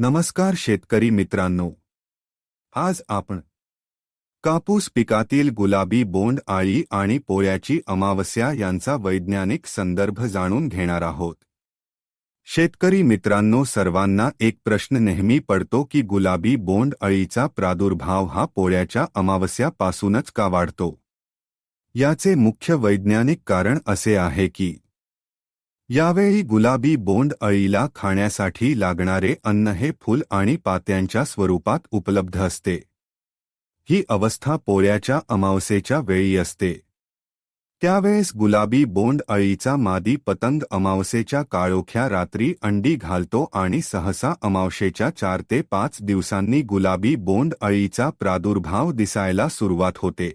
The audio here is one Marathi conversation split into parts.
नमस्कार शेतकरी मित्रांनो. आज आपण कापूस पिकातील गुलाबी बोंड आळी आणि पोळ्याची अमावस्या यांचा वैज्ञानिक संदर्भ जाणून घेणार आहोत. शेतकरी मित्रांनो सर्वांना एक प्रश्न नेहमी पडतो की गुलाबी बोंड अळीचा प्रादुर्भाव हा पोळ्याच्या अमावस्यापासूनच का वाढतो? याचे मुख्य वैज्ञानिक कारण असे आहे की यावेळी गुलाबी बोंड अळीला खाण्यासाठी लागणारे अन्न हे फूल आणि पात्यांच्या स्वरूपात उपलब्ध असते. ही अवस्था पोळ्याच्या अमावसेच्या वेळी असते. त्यावेळेस गुलाबी बोंड अळीचा मादी पतंग अमावसेच्या काळोख्या रात्री अंडी घालतो आणि सहसा अमावशेच्या चार ते पाच दिवसांनी गुलाबी बोंड अळीचा प्रादुर्भाव दिसायला सुरुवात होते.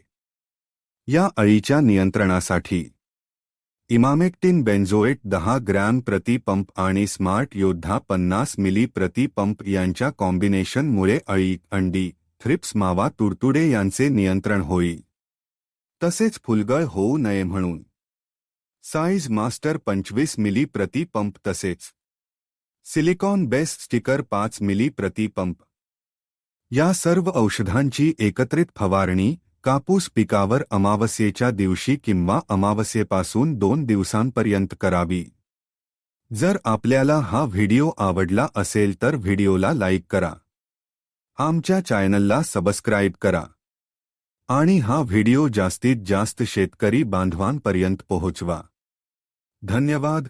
या अळीच्या नियंत्रणासाठी इमामेक्टिन बेन्झोएट दहा ग्रॅम प्रति पंप आणि स्मार्ट योद्धा पन्नास मिली प्रति पंप यांच्या कॉम्बिनेशनमुळे अळी अंडी थ्रिप्स मावा तुरतुडे यांचे नियंत्रण होईल. तसेच फुलगळ होऊ नये म्हणून. साईज मास्टर पंचवीस मिली प्रति पंप तसेच. सिलिकॉन बेस्ट स्टिकर पाच मिली प्रति पंप. या सर्व औषधांची एकत्रित फवारणी कापूस पिकावर अमावस्येच्या दिवशी किंवा अमावस्येपासून दोन दिवसांपर्यंत करावी. जर आपल्याला हा व्हिडिओ आवडला असेल तर व्हिडिओला लाईक करा. आमच्या चॅनलला सबस्क्राईब करा. आणि हा व्हिडिओ जास्तीत जास्त शेतकरी बांधवांपर्यंत पोहोचवा. धन्यवाद.